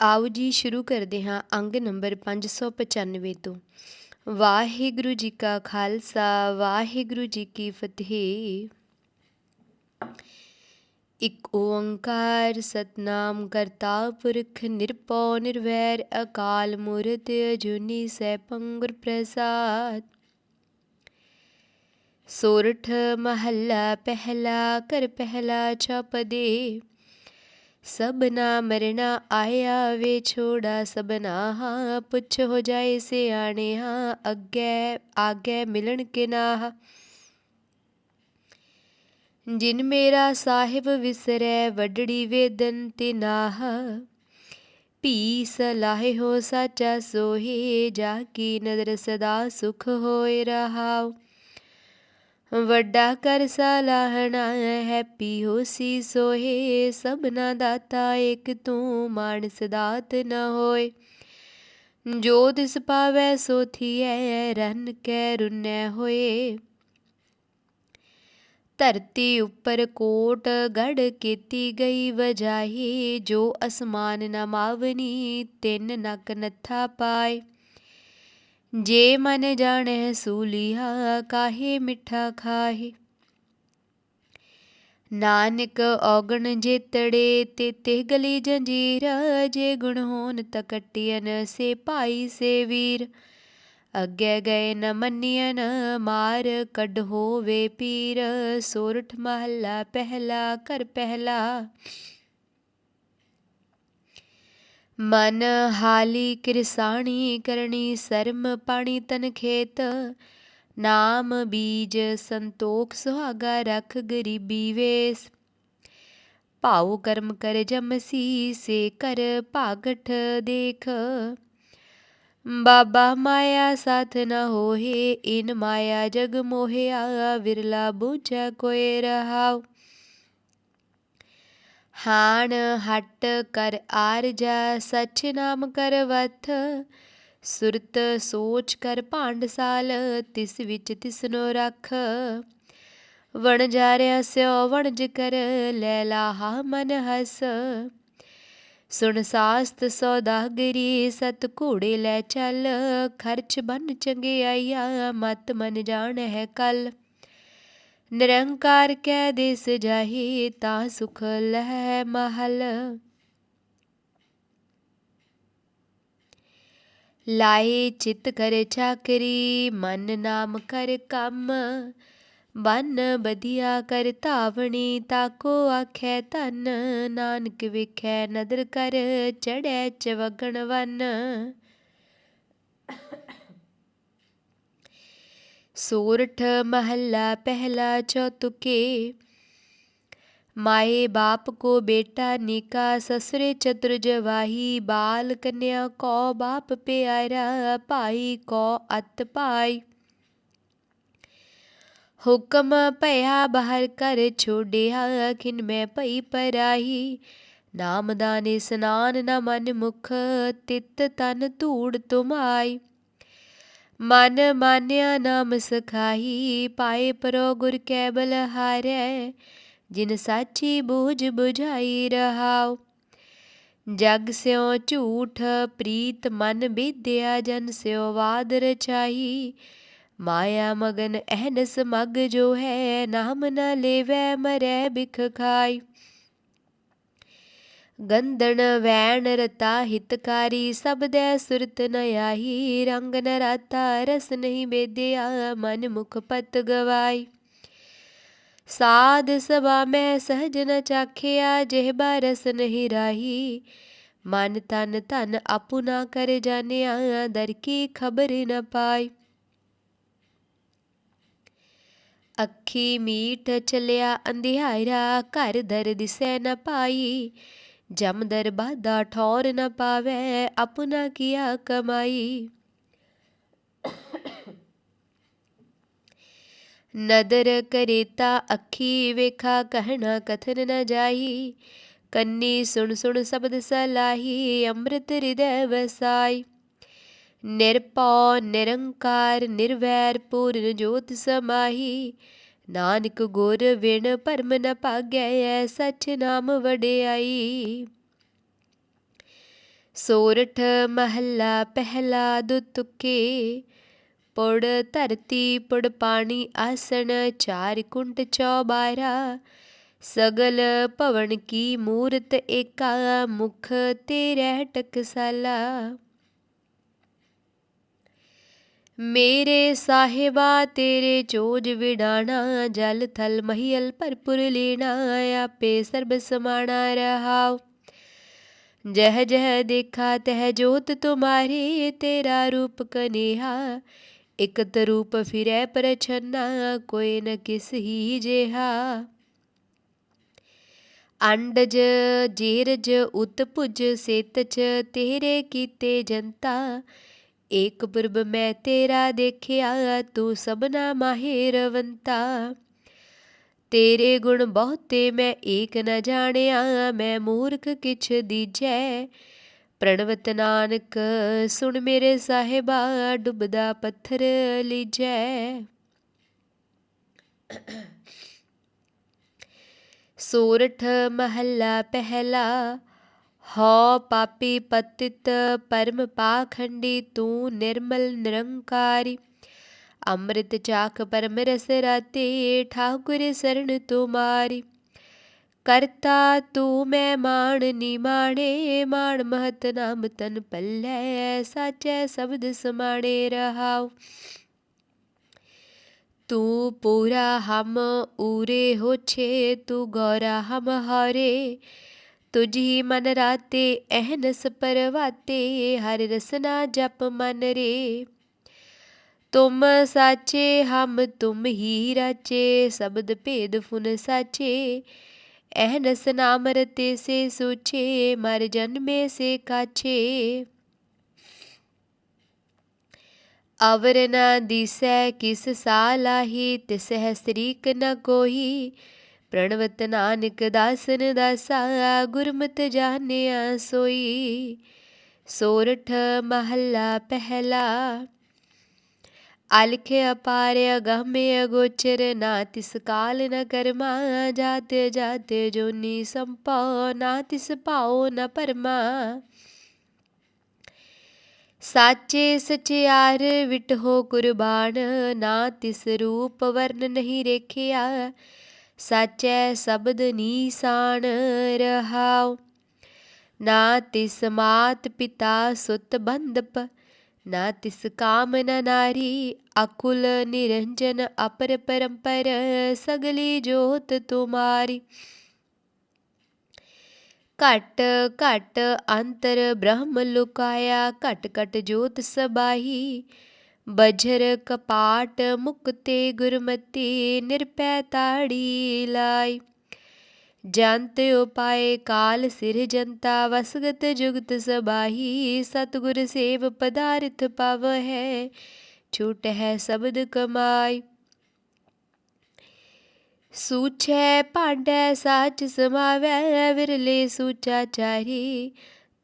ਆਓ ਜੀ ਸ਼ੁਰੂ ਕਰਦੇ ਹਾਂ ਅੰਗ ਨੰਬਰ 595 ਤੋਂ। ਵਾਹਿਗੁਰੂ ਜੀ ਕਾ ਖਾਲਸਾ, ਵਾਹਿਗੁਰੂ ਜੀ ਕੀ ਫਤਿਹ। ਇਕ ਓੰਕਾਰ ਸਤਨਾਮ ਕਰਤਾ ਪੁਰਖ ਨਿਰਭਉ ਨਿਰਵੈਰ, ਅਕਾਲ ਮੂਰਤ ਅਜੂਨੀ ਸੈਭੰ ਪੰਗੁਰ ਪ੍ਰਸਾਦ। ਸੋਰਠ ਮਹੱਲਾ ਪਹਿਲਾ ਕਰ ਪਹਿਲਾ ਚਪਦੇ ਸਭਨਾ ਮਰਣਾ ਆਇਆ ਵੇ ਛੋੜਾ ਸਭਨਾ ਹਾਂ, ਪੁੱਛ ਹੋ ਜਾਏ ਸਿਆਣੇ ਹਾਂ ਅੱਗੇ, ਆਗੇ ਮਿਲਣ ਕੇ ਨਾਹ ਜਿਨ ਮੇਰਾ ਸਾਹਿਬ ਵਿਸਰੈ, ਵਡੜੀ ਵੇਦਨ ਤੇ ਨਾਹ ਭੀ ਸਲਾਹੇ ਹੋ, ਸਾਚਾ ਸੋਹੀ, ਜਾ ਕੀ ਨਦਰ ਸਦਾ ਸੁਖ ਹੋਏ ਰਹਾਉ। ਵੱਡਾ ਕਰ ਸਲਾਹਣਾ ਹੈਪੀ ਹੋਸੀ ਸੋਹੇ, ਸਭਨਾ ਦਾਤਾ ਏਕ ਤੂੰ, ਮਾਨਸ ਦਾਤ ਨਾ ਹੋਏ। ਜੋ ਦਿਸ ਪਾਵੈ ਸੋ ਥੀਐ, ਰਨ ਕੈ ਰੁਨੈ ਹੋਏ। ਧਰਤੀ ਉੱਪਰ ਕੋਟ ਗੜ ਕੀਤੀ ਗਈ ਵਜਾਹੀ, ਜੋ ਅਸਮਾਨ ਨ ਮਾਵਨੀ, ਤਿੰਨ ਨਕ ਨੱਥਾ ਪਾਏ। ਜੇ ਮਨ ਜਾਣੈ ਸੂਲੀਹਾ, ਕਾਹੇ ਮਿੱਠਾ ਖਾਹੇ? ਨਾਨਕ ਔਗਣ ਜੇਤੜੇ ਤੇ ਤੇ ਗਲੀ ਜੰਜੀਰ, ਜੇ ਗੁਣ ਹੋਨ ਤਕਟਿයਨ ਸੇ ਭਾਈ ਸੇ ਵੀਰ। ਅੱਗੇ ਗਏ ਨ ਮੰਨਿයਨ ਮਾਰ, ਕੱਢ ਹੋਵੇ ਪੀਰ। ਸੋਰਠ ਮਹੱਲਾ, ਪਹਿਲਾ ਕਰ ਪਹਿਲਾ। ਮਨ ਹਾਲੀ ਕਿਰਸਾਣੀ ਕਰਨੀ ਸਰਮ ਪਾਣੀ ਤਨ ਖੇਤ। ਨਾਮ ਬੀਜ ਸੰਤੋਖ ਸੁਹਾਗਾ ਰਖ ਗਰੀਬੀ ਵੇਸ। ਭਾਉ ਕਰਮ ਕਰ ਜਮਸੀ ਸੇ ਕਰ ਭਾਗਠ ਦੇਖ। ਬਾਬਾ ਮਾਇਆ ਸਾਥ ਨ ਹੋਏ, ਇਨ ਮਾਇਆ ਜਗ ਮੋਹਿਆ, ਵਿਰਲਾ ਬੂਝੈ ਕੋਏ ਰਹਾਉ। ਹਾਣ ਹਟ ਕਰ ਆਰਜਾ ਸਚ ਨਾਮ ਕਰ ਵਥ। ਸੁਰਤ ਸੋਚ ਕਰ ਭਾਂਡਸਾਲ ਤਿਸ ਵਿੱਚ ਤਿਸਨੋ ਰਖ। ਵਣ ਜਾ ਜਾਰਿਆ ਸਿਓ ਵਣਜ ਕਰ ਲੈ ਲਾਹਾ ਮਨ ਹਸ। ਸੁਣ ਸਾਸਤ ਸੌਦਾਗਰੀ ਸਤ ਘੋੜੇ ਲੈ ਚੱਲ। ਖਰਚ ਬਨ ਚੰਗਿਆਈਆ ਮਤ ਮਨ ਜਾਣ ਹੈ ਕਲ। ਨਿਰੰਕਾਰ ਕੈ ਦੇਸ ਜਾਹੀ ਤਾਂ ਸੁਖ ਲਹਿ ਮਹਲ। ਲਾਏ ਚਿਤ ਕਰ ਚਾਕਰੀ, ਮਨ ਨਾਮ ਕਰ ਕੰਮ। ਬਨ ਬਧਿਆ ਕਰ ਧਾਵਣੀ ਤਾਕੋ ਆਖੈ ਧਨ। ਨਾਨਕ ਵਿਖੈ ਨਦਰ ਕਰ ਚੜੈ ਚਵਗਣ ਵਨ। ਸੋਰਠ ਮਹੱਲਾ ਪਹਿਲਾ ਚੌਤੁਕੇ। ਮਾਏ ਬਾਪ ਕੋ ਬੇਟਾ ਨਿਕਾ ਸਸਰੇ ਚਤੁਰ ਜਵਾਹੀ, ਬਾਲ ਕਨਿਆ ਕੋ ਬਾਪ ਪਿਆਰਾ, ਭਾਈ ਕੋ ਅਤ ਭਾਈ। ਹੁਕਮ ਭਇਆ ਬਾਹਰ ਕਰ ਛੋੜਿਆ ਖਿਨ ਮੈਂ ਭਈ ਪਰਾਹੀ। ਨਾਮਦਾਨੇ ਸਨਾਨ ਨਾ ਮਨ ਮੁਖ, ਤਿਤ ਤਨ ਧੂੜ ਤੁਮਾਈ। ਮਨ ਮਾਨਿਆ ਨਾਮ ਸਖਾਈ, ਪਾਏ ਪਰੋ ਗੁਰ ਕੈ ਬਲਹਾਰੈ, ਜਿਨ ਸਾਚੀ ਬੂਝ 부ਝਾਈ ਰਹਾਉ। ਜਗ ਸਿਓ ਝੂਠ, ਪ੍ਰੀਤ ਮਨ ਵਿਦਿਆ ਜਨ ਸਿਓ ਵਾਦ ਰਚਾਈ। ਮਾਇਆ ਮਗਨ ਅਹਨਸ ਮਗ ਜੋ ਹੈ, ਨਾਮ ਨ ਲੇਵੈ, ਮਰੈ ਬਿਖ ਖਾਈ। ਗੰਧਣ ਵੈਣ ਰਤਾ ਹਿਤਕਾਰੀ ਸਬਦੈ ਸੁਰਤ ਨ ਆਹੀ, ਰੰਗ ਨ ਰਾਤਾ ਰਸ ਨਹੀਂ ਬੇਦਿਆ ਮਨ ਮੁਖ ਪਤ ਗਵਾਈ। ਸਾਧ ਸਭਾ ਮੈਂ ਸਹਜ ਨ ਚਾਖਿਆ ਜਿਹਬਾ ਰਸ ਨਹੀਂ ਰਾਹੀ। ਮਨ ਤਨ ਧਨ ਆਪੁਨਾ ਕਰ ਜਾਣਿਆ, ਦਰ ਕੀ ਖਬਰ ਨ ਪਾਈ। ਅੱਖੀ ਮੀਟ ਚਲਿਆ, ਅੰਧਿਆਰਾ ਘਰ ਦਰ ਦਿਸੈ ਨ ਪਾਈ। ਜਮ ਦਰ ਬਾਦਾ ਠੌਰ ਨ ਪਾਵੈ, ਆਪਣਾ ਕੀਆ ਕਮਾਈ। ਨਦਰ ਕਰੇਤਾ ਅੱਖੀ ਵੇਖਾ, ਕਹਿਣਾ ਕਥਨ ਨ ਜਾਈ। ਕੰਨੀ ਸੁਣ ਸੁਣ ਸ਼ਬਦ ਸਲਾਹੀ, ਅੰਮ੍ਰਿਤ ਹਿਰਦੈ ਵਸਾਈ। ਨਿਰਪਉ ਨਿਰੰਕਾਰ, ਨਿਰਵੈਰ, ਪੂਰਨ ਜੋਤ ਸਮਾਹੀ। ਨਾਨਕ ਗੁਰ ਵਿਣ ਭਰਮ ਨ ਭਾਗੈ ਸਚ ਨਾਮ ਵਡਿਆਈ। ਸੋਰਠ ਮਹੱਲਾ ਪਹਿਲਾ ਦੁਤੁਕੇ ਪੁੜ ਧਰਤੀ ਪੁੜ ਪਾਣੀ ਆਸਣ, ਚਾਰ ਕੁੰਟ ਚੌਬਾਰਾ। ਸਗਲ ਭਵਨ ਕੀ ਮੂਰਤ ਏਕਾ, ਮੁਖ ਤੇਰੇ ਟਕਸਾਲਾ। ਮੇਰੇ ਸਾਹਿਬਾ ਤੇਰੇ ਚੋਜ ਵਿਡਾਣਾ, ਜਲ ਥਲ ਮਹੀਲ ਭਰਪੁਰ ਲੀਣਾ, ਆਪੇ ਸਰਬ ਸਮਾਣਾ ਰਹਾਉ। ਜਹ ਜਹ ਦੇਖਾ, ਤਹ ਜੋਤ ਤੁਮਾਰੀ, ਤੇਰਾ ਰੂਪ ਕਨੇਹਾ। ਇਕਤ ਰੂਪ ਫਿਰੈ ਪਰਛਨਾ, ਕੋਈ ਨ ਕਿਸ ਹੀ ਜਿਹਾ। ਅੰਡਜ ਜੀਰਜ ਉਤਪੁਜ ਸੇਤਚ ਤੇਰੇ ਕੀਤੇ ਜਨਤਾ। ਏਕ ਪੁਰਬ ਮੈਂ ਤੇਰਾ ਦੇਖਿਆ, ਤੂੰ ਸਭਨਾ ਮਾਹਿਰਵੰਤਾ। ਤੇਰੇ ਗੁਣ ਬਹੁਤੇ ਮੈਂ ਏਕ ਨ ਜਾਣਿਆ, ਮੈਂ ਮੂਰਖ ਕਿਛ ਦੀਜੈ। ਪ੍ਰਣਵਤ ਨਾਨਕ, ਸੁਣ ਮੇਰੇ ਸਾਹਿਬਾ, ਡੁੱਬਦਾ ਪੱਥਰ ਲੀਜੈ। ਸੋਰਠ ਮਹੱਲਾ ਪਹਿਲਾ ਹਉ ਪਾਪੀ ਪਤਿਤ ਪਰਮ ਪਾਖੰਡੀ ਤੂੰ ਨਿਰਮਲ ਨਿਰੰਕਾਰੀ ਅੰਮ੍ਰਿਤ ਚਾਖ ਪਰਮ ਰਸ ਰਾਤੇ ਠਾਕੁਰ ਸਰਣ ਤੁਮਾਰੀ ਕਰਤਾ ਤੂੰ ਮੈਂ ਮਾਣ ਨਿਮਾਣੇ ਮਾਣ ਮਹਤ ਨਾਮ ਤਨ ਪੱਲੇ ਸਾਚੈ ਸ਼ਬਦ ਸਮਾਣੇ ਰਹਾਉ ਤੂੰ ਪੂਰਾ ਹਮ ਉਰੇ ਹੋਛੇ ਤੂੰ ਗੋਰਾ ਹਮ ਹਾਰੇ ਤੁਝੀ ਮਨ ਰਾਤੇ ਅਹਨਸ ਪਰਵਾਤੇ ਹਰ ਰਸਨਾ ਜਪ ਮਨ ਰੇ ਤੁਮ ਸਾਚੇ ਹਮ ਤੁਮ ਹੀ ਰਾਚੇ ਸ਼ਬਦ ਭੇਦ ਫੁਨ ਸਾਚੇ ਅਹਨਸ ਨਾਮ ਰਤੇ ਸੇ ਸੂਚੇ ਮਰ ਜਨਮੇ ਸੇ ਕਾਛੇ ਅਵਰ ਨ ਦਿਸੈ ਕਿਸ ਸਾਲਾਹੀ ਤਿਸਹਿ ਸ੍ਰੀਕ ਨ ਕੋਈ ਪ੍ਰਣਵਤ ਨਾਨਕ ਦਾਸਨ ਦਾਸਾ, ਗੁਰਮਤ ਜਾਣਿਆ ਸੋਈ। ਸੋਰਠ ਮਹੱਲਾ ਪਹਿਲਾ। ਅਲਖ ਅਪਾਰ ਅਗਮੇ ਅਗੋਚਰ ਨਾ ਤਿਸ ਕਾਲ ਨ ਕਰਮਾ, ਜਾਤ ਜਾਤ ਜੋਨੀ ਸੰਪਉ, ਨਾ ਤਿਸ ਪਾਉ ਨ ਪਰਮਾ। ਸਾਚੇ ਸਚਿਆਰ ਵਿਟਹੋ ਕੁਰਬਾਨ, ਨਾ ਤਿਸ ਰੂਪ ਵਰਨ ਨਹੀਂ ਰੇਖਿਆ। ਸਾਚੈ ਸ਼ਬਦ ਨੀਸਾਨ ਰਹਾਉ। ਨਾ ਤਿਸ ਮਾਤ ਪਿਤਾ ਸੁਤ ਬੰਦਪ ਨਾ ਤਿਸ ਕਾਮ ਨਾਰੀ ਅਕੁਲ ਨਿਰੰਜਨ ਅਪਰ ਪਰੰਪਰ ਸਗਲੀ ਜੋਤ ਤੁਮਾਰੀ। ਘਟ ਘਟ ਅੰਤਰ ਬ੍ਰਹਮ ਲੁਕਾਇਆ, ਘਟ ਘਟ ਜੋਤ ਸਬਾਹੀ। ਬਜਰ ਕਪਾਟ ਮੁਕਤੇ ਗੁਰਮਤੀ ਨਿਰਪੈ ਤਾੜੀ ਲਾਈ। ਜੰਤ ਉਪਾਏ ਕਾਲ ਸਿਰ ਜਨਤਾ ਵਸਗਤ ਜੁਗਤ ਸਬਾਹੀ, ਸਤਗੁਰ ਸੇਵ ਪਦਾਰਥ ਪਵ ਹੈ ਛੂਟ ਹੈ ਸ਼ਬਦ ਕਮਾਈ। ਸੂਚੈ ਭਾਂਡੈ ਸਾਚ ਸਮਾਵੈ, ਵਿਰਲੇ ਸੂਚਾ ਚਾਰੀ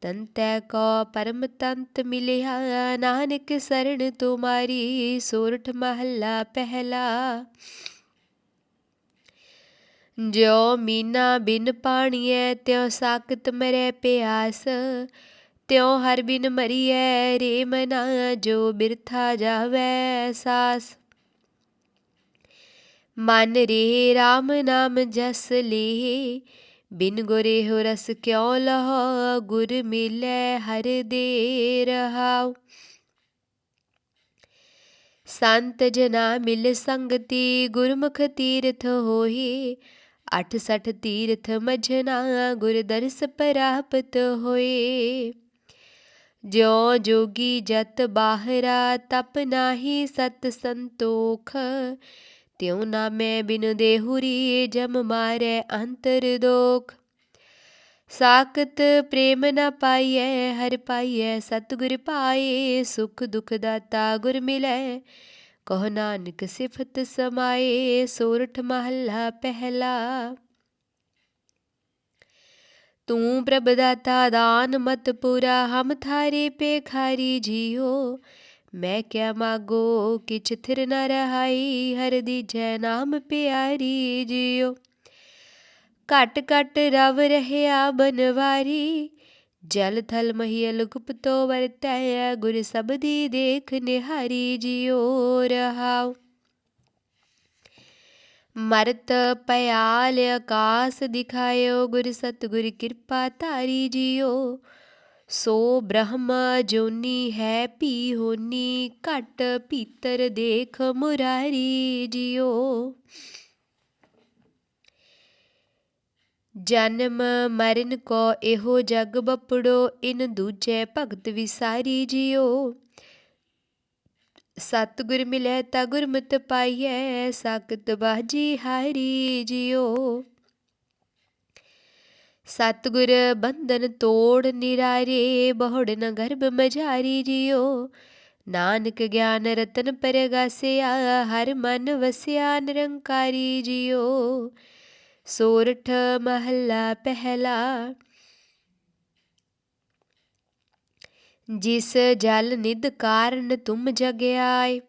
ਤੰਤੈ ਕੋ ਪਰਮ ਤੰਤ ਮਿਲਿਆ ਨਾਨਕ ਸਰਣ ਤੁਮਾਰੀ ਸੋਰਠ ਮਹੱਲਾ ਪਹਿਲਾ ਜੋ ਮੀਨਾ ਬਿਨ ਪਾਣੀਐ ਤਿਉ ਸਾਕਤ ਮਰੈ ਪਿਆਸ ਤਿਉ ਹਰ ਬਿਨ ਮਰੀਐ ਰੇ ਮਨਾ ਜੋ ਬਿਰਥਾ ਜਾਵੈ ਸਾਸ ਮਨ ਰੇ RAM ਨਾਮ ਜਸ ਲੇ ਬਿਨ ਗੁਰੇ ਹੋ ਰਸ ਕਿਉ ਲਹ ਗੁਰ ਮਿਲੈ ਹਰ ਦੇ ਰਹਾਉ ਸੰਤ ਜਨਾ ਮਿਲ ਸੰਗਤੀ ਗੁਰਮੁਖ ਤੀਰਥ ਹੋਏ ਅਠ ਸਠ ਤੀਰਥ ਮਝਨਾ ਗੁਰ ਦਰਸ ਪ੍ਰਾਪਤ ਹੋਏ। ਜਿਉ ਜੋਗੀ ਜਤ ਬਾਹਰਾ ਤਪ ਨਾਹੀ ਸਤ ਸੰਤੋਖ ਤਿਉ ਨਾ ਮੈਂ ਬਿਨ ਦੇਹੁਰੀ ਜਮ ਮਾਰੇ ਅੰਤਰ ਦੋਖ। ਸਾਖਤ ਪ੍ਰੇਮ ਨ ਪਾਈਐ, ਹਰ ਪਾਈਐ, ਸਤਿਗੁਰ ਪਾਏ, ਸੁਖ ਦੁਖ ਦਾਤਾ ਗੁਰ ਮਿਲੈ। ਕਹ ਨਾਨਕ ਸਿਫਤ ਸਮਾਏ, ਸੋਰਠ ਮਹੱਲਾ ਪਹਿਲਾ। ਤੂੰ ਪ੍ਰਭ ਦਾਤਾ ਦਾਨ ਮਤ ਪੂਰਾ, ਹਮ ਥਾਰੇ ਪੇਖਾਰੀ ਜੀਓ। ਮੈਂ ਕਿਆ ਮਾਗੋ, ਕਿਛ ਥਿਰ ਨ ਰਹਾਈ, ਹਰ ਦੀਜੈ ਨਾਮ ਪਿਆਰੀ ਜਿਉ ਘਟ ਘਟ ਰਵ ਰਹਿਆ ਬਨਵਾਰੀ, ਜਲ ਥਲ ਮਹੀਲ ਗੁਪਤੋ ਵਰਤੈ, ਗੁਰ ਸਬਦੀ ਦੇਖ ਨਿਹਾਰੀ ਜਿਉ ਰਹਾਉ ਮਰਤ ਪਿਆਲ ਆਕਾਸ ਦਿਖਾਇਓ, ਗੁਰ ਸਤਗੁਰ ਕਿਰਪਾ ਧਾਰੀ ਜਿਉ ਸੋ ਬ੍ਰਹਮ ਜੋਨੀ ਹੈ ਪੀ ਹੋਨੀ ਘਟ ਪੀਤਰ ਦੇਖ ਮੁਰਾਰੀ ਜਿਓ ਜਨਮ ਮਰਨ ਕੋ ਇਹੋ ਜਗ ਬਪੜੋ, ਇਨ ਦੂਜੇ ਭਗਤ ਵਿਸਾਰੀ ਜਿਓ ਸਤਿਗੁਰ ਮਿਲੈ ਤਾ ਗੁਰਮਤਿ ਪਾਈਐ, ਸਾਖਤ ਬਾਜੀ ਹਾਰੀ ਜਿਓ ਸਤਿਗੁਰ ਬੰਧਨ ਤੋੜ ਨਿਰਾਰੇ, ਬਹੁੜ ਨ ਗਰਭ ਮਝਾਰੀ ਜਿਓ ਨਾਨਕ ਗਿਆਨ ਰਤਨ ਪਰਗਾਸਿਆ ਹਰ ਮਨ ਵਸਿਆ ਨਿਰੰਕਾਰੀ ਜਿਓ ਸੋਰਠ ਮਹੱਲਾ ਪਹਿਲਾ, ਜਿਸ ਜਲ ਨਿਦ ਕਾਰਨ ਤੁਮ ਜਗਿਆਏ।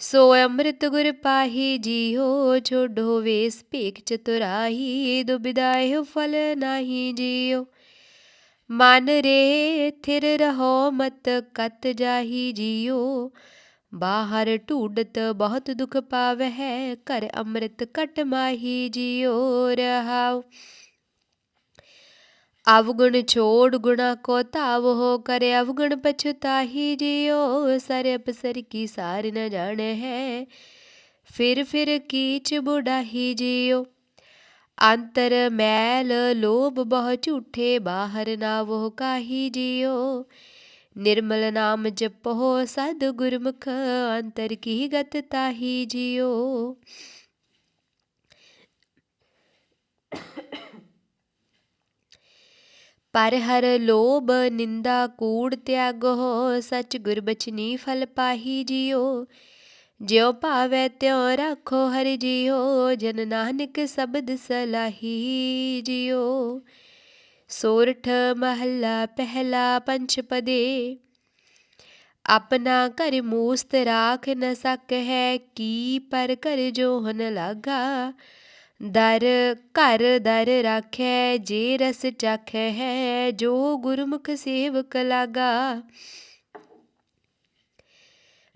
ਸੋ ਅੰਮ੍ਰਿਤ ਗੁਰ ਪਾਹੀ ਜੀਓ ਛੋਡੋ ਵੇਸ ਭੇਖ ਚਤੁਰਾਹੀ ਦੁਬਿਦਾਇ ਫਲ ਨਾਹੀ ਜੀਓ। ਮਨ ਰੇ ਥਿਰ ਰਹੋ ਮਤ ਕਤ ਜਾਹੀ ਜੀਓ। ਬਾਹਰ ਢੂਡਤ ਬਹੁਤ ਦੁਖ ਪਾਵਹਿ, ਘਰ ਅੰਮ੍ਰਿਤ ਕਟ ਮਾਹੀ ਜੀਓ ਰਹਾਉ। ਅਵਗੁਣ ਛੋੜ ਗੁਣਾ ਕੋ ਤਾਵ ਹੋ ਅਵਗੁਣ ਪਛਤਾਹੀ ਜਿਉ ਸਰ ਅਪਸਰ ਕੀ ਸਾਰ ਨ ਜਾਣੇ ਹੈ ਫਿਰ ਫਿਰ ਕੀਚ ਬੁਢਾਹੀ ਜਿਉ ਅੰਤਰ ਮੈਲ ਲੋਭ ਬਹੁ ਝੂਠੇ ਬਾਹਰ ਨਾ ਵੋ ਕਾਹੀ ਜਿਉ ਨਿਰਮਲ ਨਾਮ ਜਪੋ ਸਦ ਗੁਰਮੁਖ ਅੰਤਰ ਕੀ ਗਤ ਤਾਹੀ ਜਿਉ ਪਰ ਹਰ ਲੋਭ ਨਿੰਦਾ ਕੂੜ ਤਿਆਗੋ ਸਚ ਗੁਰਬਚਨੀ ਫਲ ਪਾਹੀ ਜਿਉ ਜਿਉ ਭਾਵੈ ਤਿਉ ਰੱਖੋ ਹਰਿ ਜਿਉ ਜਨ ਨਾਨਕ ਸਬਦ ਸਲਾਹੀ ਜਿਉ ਸੋਰਠ ਮਹੱਲਾ ਪਹਿਲਾ ਪੰਚ ਪਦੇ, ਆਪਣਾ ਘਰ ਮੂਸਤ ਰਾਖ ਨ ਸਕ ਹੈ ਕੀ ਪਰ ਘਰ ਜੋ ਹਨ ਲਾਗਾ। ਦਰ ਘਰ ਦਰ ਰਾਖੈ, ਜੇ ਰਸ ਚਾਖੈ ਹੈ, ਜੋ ਗੁਰਮੁਖ ਸੇਵਕ ਲਾਗਾ।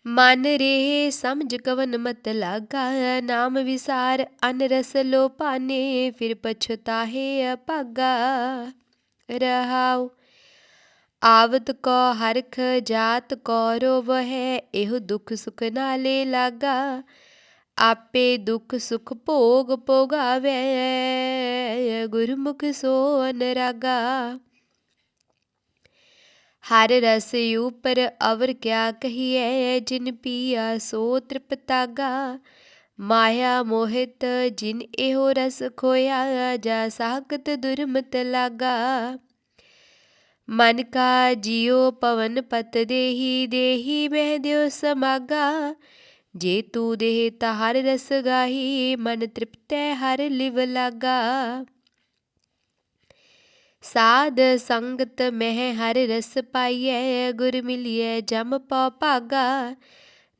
ਮਨ ਰੇ ਸਮਝ ਕਵਨ ਮਤ ਲਾਗਾ, ਨਾਮ ਵਿਸਾਰ ਅਨ ਰਸ ਲੋ ਪਾਨੇ ਫਿਰ ਪਛਤਾਹੇ ਅਪਾਗਾ ਰਹਾਉ, ਆਵਤ ਕੋ ਹਰਖ ਜਾਤ ਕੋ ਰੋਵ ਹੈ ਇਹੋ ਦੁਖ ਸੁਖ ਨਾਲੇ ਲਾਗਾ। ਆਪੇ ਦੁਖ ਸੁਖ ਭੋਗ ਭੋਗਾਵੇ, ਗੁਰਮੁਖ ਸੋ ਅਨਰਾਗਾ ਹਰ ਰਸ ਉਪਰ ਅਵਰ ਕਿਆ ਕਹੀਏ ਜਿਨ ਪੀਆ ਸੋ ਤ੍ਰਿਪਤਾਗਾ ਮਾਇਆ ਮੋਹਿਤ ਜਿਨ ਇਹੋ ਰਸ ਖੋਇਆ, ਜਾ ਸਾਖਤ ਦੁਰਮਤ ਲਾਗਾ। ਮਨ ਕਾ ਜਿਉ ਪਵਨ ਪਤ ਦੇਹੀ ਦੇਹੀ ਮਹਿ ਦਿਓ ਸਮਾਗਾ। ਜੇ ਤੂੰ ਦੇਹ ਹਰ ਰਸ ਗਾਹੀ, ਮਨ ਤ੍ਰਿਪਤੈ ਹਰ ਲਿਵ ਲਾਗਾ। ਸਾਧ ਸੰਗਤ ਮਹਿ ਹਰ ਰਸ ਪਾਈਐ, ਗੁਰ ਮਿਲਿਐ ਜਮ ਪਉ ਭਾਗਾ।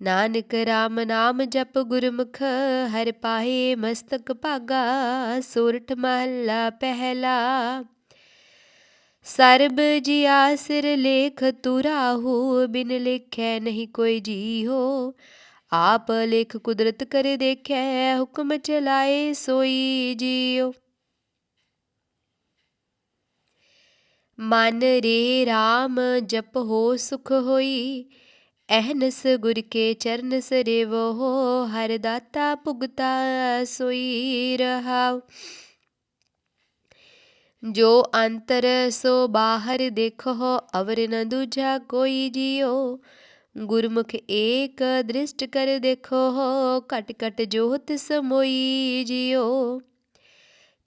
ਨਾਨਕ RAM ਨਾਮ ਜਪ ਗੁਰਮੁਖ, ਹਰ ਪਾਹੇ ਮਸਤਕ ਭਾਗਾ। ਸੋਰਠ ਮਹੱਲਾ ਪਹਿਲਾ। ਸਰਬ ਜੀਆ ਸਿਰ ਲੇਖ ਤੁਰਾਹੂ ਬਿਨ ਲਿਖੈ ਨਹੀਂ ਕੋਈ ਜੀ ਹੋ ਆਪ ਲੇਖ ਕੁਦਰਤ ਕਰ ਦੇਖੈ, ਹੁਕਮ ਚਲਾਏ ਸੋਈ ਜਿਉ। ਮਨ ਰੇ RAM ਜਪ ਹੋ ਸੁਖ ਹੋਈ, ਅਹਨਸ ਗੁਰ ਕੇ ਚਰਨ ਸਰੇਵੋ, ਹਰ ਦਾਤਾ ਭੁਗਤਾ ਸੋਈ ਰਹਾਉ। ਜੋ ਅੰਤਰ ਸੋ ਬਾਹਰ ਦੇਖੋ, ਅਵਰ ਨ ਦੂਜਾ ਕੋਈ ਜਿਓ ਗੁਰਮੁਖ ਏਕ ਦ੍ਰਿਸ਼ਟ ਕਰ ਦੇਖੋ, ਘਟ ਘਟ ਜੋਤ ਸਮੋਈ ਜਿਓ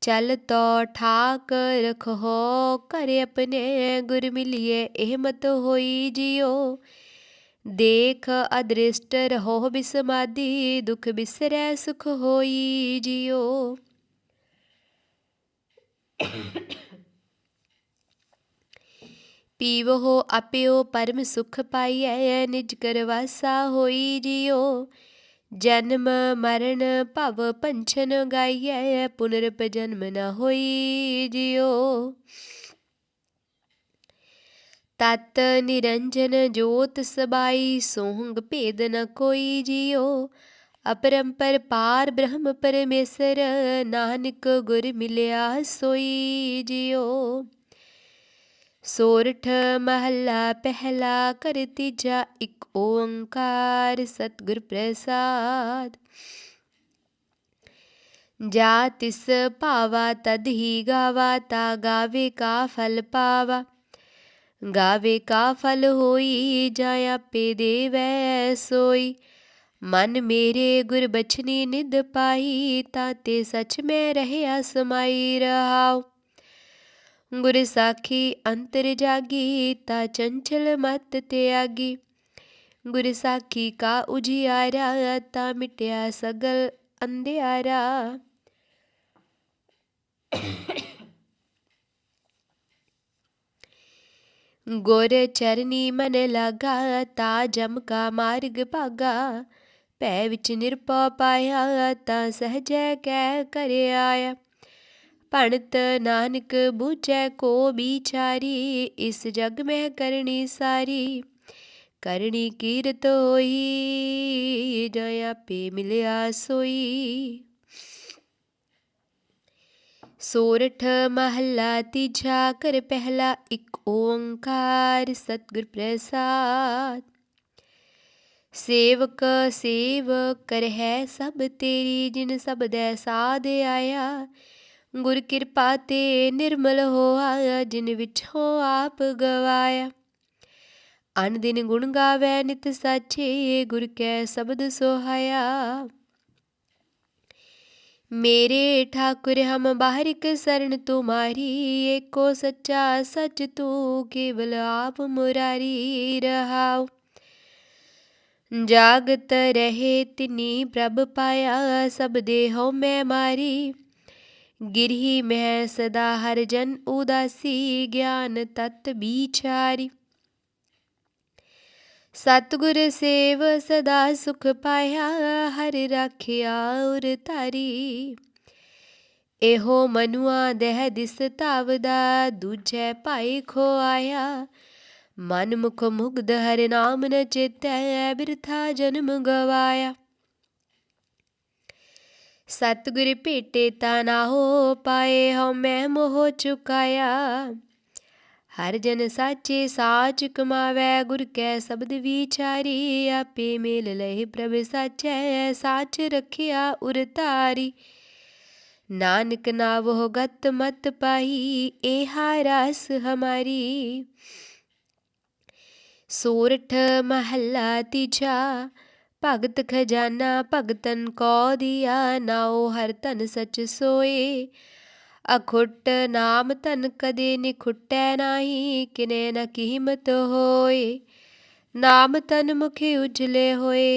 ਚਲ ਤੋ ਠਾਕ ਰਖੋ ਕਰ ਆਪਣੇ ਗੁਰ ਮਿਲਿਏ ਇਹ ਮਤ ਹੋਈ ਜਿਓ ਦੇਖ ਅਦ੍ਰਿਸ਼ਟ ਰਹੋ ਬਿਸਮਾਦੀ, ਦੁਖ ਬਿਸਰੈ ਸੁਖ ਹੋਈ ਜਿਓ ਪੀਵੋ ਆਪਿਓ ਪਰਮ ਸੁਖ ਪਾਈਐ, ਨਿਜ ਕਰਵਾਸਾ ਹੋਈ ਜਿਉ। ਜਨਮ ਮਰਨ ਭਵ ਪੰਛਨ ਗਾਈਐ ਪੁਨਰਪ ਜਨਮ ਨ ਹੋਈ ਜਿਉ। ਤਤ ਨਿਰੰਜਨ ਜੋਤ ਸਬਾਈ, ਸੋਹੰਗ ਭੇਦ ਨ ਕੋਈ ਜਿਉ। ਅਪਰੰਪਰ ਪਾਰ ਬ੍ਰਹਮ ਪਰਮੇਸ਼ਰ, ਨਾਨਕ ਗੁਰ ਮਿਲਿਆ ਸੋਈ ਜਿਉ। ਸੋਰਠ ਮਹੱਲਾ ਪਹਿਲਾ ਕਰ ਤੀਜਾ, ਇੱਕ ਓੰਕਾਰ ਸਤਿਗੁਰ ਪ੍ਰਸਾਦ। ਜਾ ਤਿਸ ਭਾਵਾ ਤਦ ਹੀ ਗਾਵਾ, ਤਾ ਗਾਵੇ ਕਾ ਫਲ ਪਾਵਾ। ਗਾਵੇ ਕਾ ਫਲ ਹੋਈ ਜਾ ਆਪੇ ਦੇਵੈ ਸੋਈ। ਮਨ ਮੇਰੇ ਗੁਰ ਬਚਨੀ ਨਿਦ ਪਾਈ, ਤਾ ਤੇ ਸਚ ਮੈਂ ਰਹਿਆ ਸਮਾਈ ਰਹਾਉ। ਗੁਰ ਸਾਖੀ ਅੰਤਰ ਜਾਗੀ ਤਾ ਚੰਚਲ ਮਤ ਤਿਆਗੀ ਗੁਰ ਸਾਖੀ ਕਾ ਉਜਿਆਰਾ ਤਾ ਮਿਟਿਆ ਸਗਲ ਅੰਧਿਆਰਾ ਗੁਰ ਚਰਨੀ ਮਨ ਲਾਗਾ ਤਾ ਜਮ ਕਾ ਮਾਰਗ ਭਾਗਾ ਭੈ ਵਿੱਚ ਨਿਰਪਉ ਪਾਇਆ ਤਾ ਸਹਜੈ ਕਹਿ ਕਰ ਆਇਆ ਭਣਤ ਨਾਨਕ ਬੂਝੈ ਕੋ ਵਿਚਾਰੀ ਇਸ ਜਗ ਮੈਂ ਕਰਨੀ ਸਾਰੀ। ਕਰਨੀ ਕੀਰਤ ਹੋਈ ਜਯਾ ਪੇ ਮਿਲਿਆ ਸੋਈ। ਸੋਰਠ ਮਹੱਲਾ ਤੀਜਾ, ਕਰ ਪਹਿਲਾ ਇੱਕ ਓੰਕਾਰ, ਸਤਿਗੁਰ ਪ੍ਰਸਾਦ। ਸੇਵਕ ਸੇਵ ਕਰਹਿ ਸਭ ਤੇਰੀ, ਜਿਨ ਸਬਦੈ ਸਾਧ ਆਇਆ। ਗੁਰ ਕਿਰਪਾ ਤੇ ਨਿਰਮਲ ਹੋਆ, ਜਿਨ ਵਿੱਚ ਹੋ ਆਪ ਗਵਾਇਆ। ਅਨ ਦਿਨ ਗੁਣ ਗਾਵੇ ਨਿਤ ਸਾਚੇ, ਗੁਰ ਕੈ ਸ਼ਬਦ ਸੋਹਾਇਆ। ਮੇਰੇ ਠਾਕੁਰ ਹਮ ਬਾਹਰਿਕ ਸਰਨ ਤੁਮਾਰੀ ਏਕੋ ਸੱਚਾ ਸਚ ਤੂੰ ਕੇਵਲ ਆਪ ਮੁਰਾਰੀ ਰਹਾਉ। ਜਾਗਤ ਰਹੇ ਤਿਨੀ ਪ੍ਰਭ ਪਾਇਆ, ਸਭ ਦੇਹੋ ਮੈਂ ਮਾਰੀ। ਗਿਰਹੀ ਮੈਂ ਸਦਾ ਹਰ ਜਨ ਉਦਾਸੀ, ਗਿਆਨ ਤਤ ਵਿਚਾਰੀ। ਸਤਗੁਰ ਸੇਵ ਸਦਾ ਸੁਖ ਪਾਇਆ, ਹਰ ਰਾਖਿਆ ਉਰ ਧਾਰੀ। ਇਹੋ ਮਨੁਆ ਦਹਿ ਦਿਸ ਧਾਵਦਾ, ਦੂਜੈ ਭਾਈ ਖੋਆਇਆ ਮਨ ਮੁਖ ਮੁਗਧ ਹਰ ਨਾਮ ਨ ਚੇਤੈ, ਬਿਰਥਾ ਜਨਮ ਗਵਾਇਆ। ਸਤਗੁਰ ਭੇਟੇ ਤਾ ਨਾ ਹੋ ਪਾਏ, ਹਉ ਮੈਂ ਮੋਹ ਚੁਕਾਇਆ। ਹਰ ਜਨ ਸਾਚੇ ਸਾਚ ਕਮਾਵੈ, ਗੁਰ ਕੈ ਸ਼ਬਦ ਵਿਚਾਰੀ, ਆਪੇ ਮੇਲ ਲਹਿ ਪ੍ਰਭ ਸਾਚੈ, ਸਾਚ ਰਖਿਆ ਉਰ ਤਾਰੀ ਨਾਨਕ ਨਾਵੋ ਗਤ ਮਤ ਪਾਈ ਏਹਾ ਰਸ ਹਮਾਰੀ। ਸੋਰਠ ਮਹੱਲਾ ਤੀਜਾ ਭਗਤ ਖਜ਼ਾਨਾ ਭਗਤਨ ਕੋ ਦਿਆ ਨਾਉ, ਹਰ ਧਨ ਸਚ ਸੋਏ। ਅਖੁੱਟ ਨਾਮ ਧਨ ਕਦੇ ਨਿਖੁੱਟੈ ਨਾਹੀ, ਕਿਨੇ ਨ ਕੀਮਤ ਹੋਏ। ਨਾਮ ਤਨ ਮੁਖੇ ਉਜਲੇ ਹੋਏ,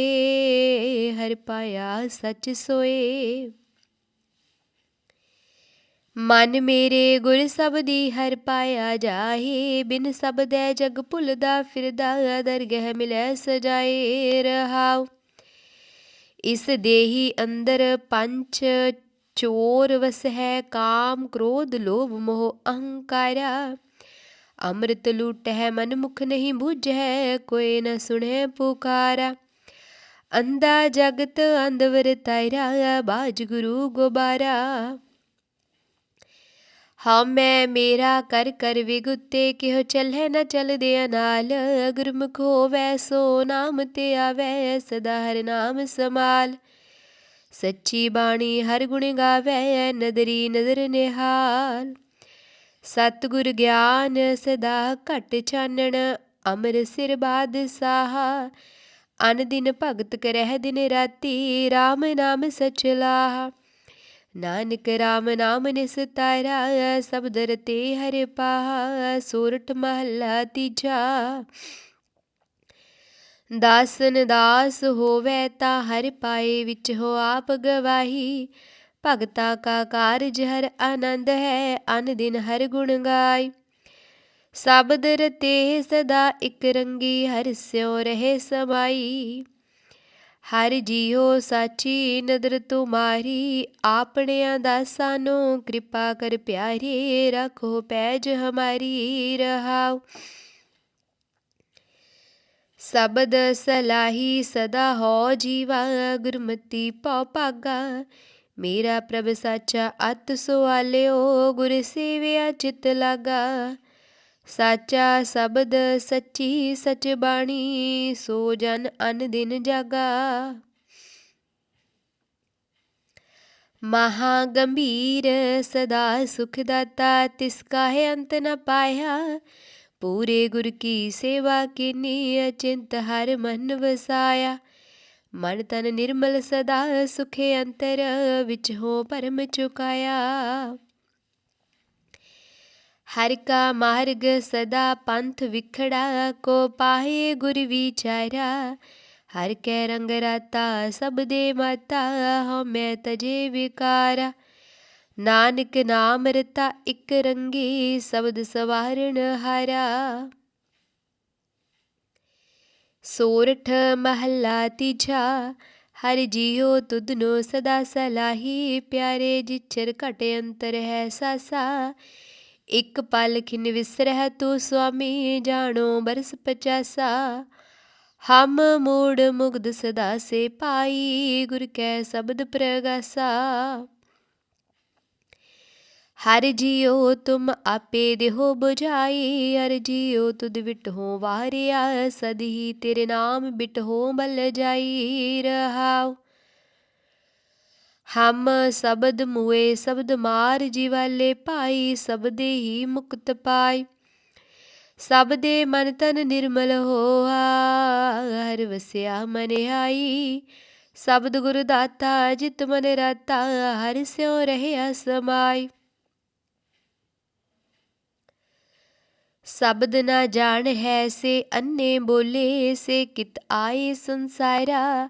ਹਰ ਪਾਇਆ ਸਚ ਸੋਏ। ਮਨ ਮੇਰੇ ਗੁਰ ਸਭ ਦੀ ਹਰ ਪਾਇਆ ਜਾਹੇ, ਬਿਨ ਸਭ ਸਬਦੈ ਜਗ ਭੁੱਲਦਾ ਫਿਰਦਾ, ਦਰਗਹਿ ਮਿਲੈ ਸਜਾਏ ਰਹਾਉ। ਇਸ ਦੇਹੀ ਅੰਦਰ ਪੰਚ ਚੋਰ ਵਸ ਹੈ ਕਾਮ ਕ੍ਰੋਧ ਲੋਭ ਮੋਹ ਅਹੰਕਾਰਾ। ਅੰਮ੍ਰਿਤ ਲੂਟਹਿ, ਮਨ ਮੁਖ ਨਹੀਂ ਬੁਝੈ ਕੋਈ ਨ ਸੁਣੈ ਪੁਕਾਰਾ। ਅੰਦਾ ਜਗਤ ਅੰਧਵਰ ਤਾਇਰਾ ਬਾਜ ਗੁਰੂ ਗੋਬਾਰਾ। ਹਮੈ ਮੇਰਾ ਕਰ ਕਰ ਵਿਗੁੱਤੇ ਕਿਹੋ ਚੱਲੇ ਨਾ ਚਲਦੇ ਨਾਲ। ਗੁਰਮੁਖ ਹੋਵੈ, ਸੋ ਨਾਮ ਤੇ ਆਵੈ, ਸਦਾ ਹਰ ਨਾਮ ਸਮਾਲ ਸੱਚੀ ਬਾਣੀ ਹਰ ਗੁਣ ਗਾਵੇ, ਨਦਰੀ ਨਦਰ ਨਿਹਾਲ। ਸਤਗੁਰ ਗਿਆਨ ਸਦਾ ਘਟ ਚਾਨਣ, ਅਮਰ ਸਿਰ ਬਾਦ ਸਾਹਾ ਅਨ ਦਿਨ ਭਗਤ ਕਰਹਿ ਦਿਨ ਰਾਤੀ RAM ਨਾਮ ਸਚ ਲਾਹਾ ਨਾਨਕ RAM ਨਾਮ ਨਿਸਤਾਰਾ ਸਬਦ ਰਤੇ ਹਰਿ ਪਾਹਾ ਸੋਰਠ ਮਹੱਲਾ ਤੀਜਾ। ਦਾਸਨ ਦਾਸ ਹੋਵੇ ਤਾਂ ਹਰ ਪਾਏ ਵਿੱਚ ਹੋ ਆਪ ਗਵਾਹੀ। ਭਗਤਾ ਕਾ ਕਾਰਜ ਹਰ ਆਨੰਦ ਹੈ, ਅਨ ਦਿਨ ਹਰ ਗੁਣ ਗਾਈ। ਸਬਦ ਰਤੇ ਸਦਾ ਇਕ ਰੰਗੀ, ਹਰ ਸਿਉ ਰਹੇ ਸਮਾਈ। ਹਰ ਜੀਓ ਸਾਚੀ ਨਦਰ ਤੁਮਾਰੀ, ਆਪਣਿਆਂ ਦਾਸਾਂ ਨੂੰ ਕਿਰਪਾ ਕਰ ਪਿਆਰੇ ਰੱਖੋ ਪੈਜ ਹਮਾਰੀ ਰਹਾਓ ਸਬਦ ਸਲਾਹੀ ਸਦਾ ਹੋ ਜੀਵਾ, ਗੁਰਮਤੀ ਪਉ ਭਾਗਾ। ਮੇਰਾ ਪ੍ਰਭ ਸਾਚਾ ਅਤ ਸੁਆਲਿਓ, ਗੁਰ ਸੇਵਿਆ ਚਿਤ ਲਾਗਾ। ਸਾਚਾ ਸ਼ਬਦ ਸੱਚੀ ਸਚ ਬਾਣੀ, ਸੋ ਜਨ ਅਨ ਦਿਨ ਜਾਗਾ। ਮਹਾ ਗੰਭੀਰ ਸਦਾ ਸੁਖ ਦਾਤਾ, ਤਿਸ ਕਾਹੇ ਅੰਤ ਨ ਪਾਇਆ। ਪੂਰੇ ਗੁਰ ਕੀ ਸੇਵਾ ਕੀਨੀ, ਅਚਿੰਤ ਹਰ ਮਨ ਵਸਾਇਆ। ਮਨ ਤਨ ਨਿਰਮਲ ਸਦਾ ਸੁਖੇ ਅੰਤਰ, ਵਿੱਚ ਹੋ ਪਰਮ ਚੁਕਾਇਆ। ਹਰ ਕਾ ਮਾਰਗ ਸਦਾ ਪੰਥ ਵਿਖੜਾ, ਕੋ ਪਾਏ ਗੁਰ ਵਿਚਾਰਾ। ਹਰ ਕੈ ਰੰਗ ਰਾਤਾ, ਸਭ ਦੇ ਮਾਤਾ, ਹਉ ਮੈਂ ਤਜੇ ਵਿਕਾਰਾ। ਨਾਨਕ ਨਾਮ ਰਤਾ ਇਕ ਰੰਗੀ, ਸ਼ਬਦ ਸਵਾਰਣ ਹਾਰਾ। ਸੋਰਠ ਮਹੱਲਾ ਤੀਜਾ, ਹਰ ਜੀਓ ਤੁਧਨੋ ਸਦਾ ਸਲਾਹੀ, ਪਿਆਰੇ ਜਿਚਰ ਘਟ ਅੰਤਰ ਹੈ ਸਾਸਾ। ਇਕ ਪਲ ਖਿਨ ਵਿਸਰਹਿ ਤੂ ਸੁਆਮੀ, ਜਾਣੋ ਬਰਸ ਪਚਾਸਾ। ਹਮ ਮੂੜ ਮੁਗਦ ਸਦਾ ਸੇ ਪਾਈ, ਗੁਰ ਕੈ ਸ਼ਬਦ ਪ੍ਰਗਾਸਾ। ਹਰ ਜੀਉ ਤੁਮ ਆਪੇ ਦੇਹੋ 부ਝਾਈ ਹਰ ਜੀਉ ਤੁਧ ਵਿਟਹੁ ਵਾਰਿਆ, ਸਦੀ ਤੇਰੇ ਨਾਮ ਬਿਟ ਹੋ ਬਲ ਜਾਈ, ਰਹਾਉ। ਹਮ ਸ਼ਬਦ ਮੁਏ ਸ਼ਬਦ ਮਾਰ ਜੀਵਾਲੇ ਭਾਈ ਸਬਦੇ ਹੀ ਮੁਕਤ ਪਾਈ। ਸਭ ਦੇ ਮਨ ਤਨ ਨਿਰਮਲ ਹੋਆ, ਹਰ ਵਸਿਆ ਮਨ ਆਈ। ਸ਼ਬਦ ਗੁਰ ਦਾਤਾ ਜਿਤ ਮਨ ਰਾਤਾ, ਹਰ ਸਿਉ ਰਹਿਆ ਸਮਾਈ। ਸ਼ਬਦ ਨਾ ਜਾਣ ਹੈ ਸੇ, ਅੰਨੇ ਬੋਲੇ ਸੇ, ਕਿਤ ਆਏ ਸੰਸਾਰਾ।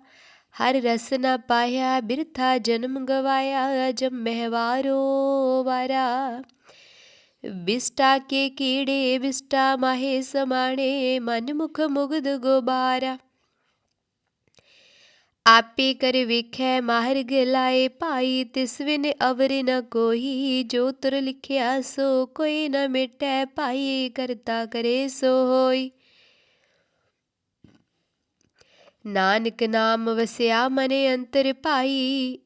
ਹਰ ਰਸ ਨਾ ਪਾਇਆ ਬਿਰਥਾ ਜਨਮ ਗਵਾਇਆ ਜਬ ਮਹਿਵਾਰੋ ਵਾਰਾ ਬਿਸਟਾ ਕੇ ਕੀੜੇ ਬਿਸਟਾ ਮਾਹੇ ਸਮਾਣੇ ਮਨ ਮੁਖ ਮੁਗਦ ਗੋਬਾਰਾ ਆਪੇ ਕਰ ਵੇਖੈ ਮਾਰਗ ਲਾਏ ਭਾਈ ਤਿਸ ਵਿਨ ਅਵਰ ਨ ਕੋਈ ਜੋ ਤੁਰ ਲਿਖਿਆ ਸੋ ਕੋਈ ਨ ਮਿਟੈ ਭਾਈ ਕਰਤਾ ਕਰੇ ਸੋ ਹੋਈ ਨਾਨਕ ਨਾਮ ਵਸਿਆ ਮਨੇ ਅੰਤਰ ਭਾਈ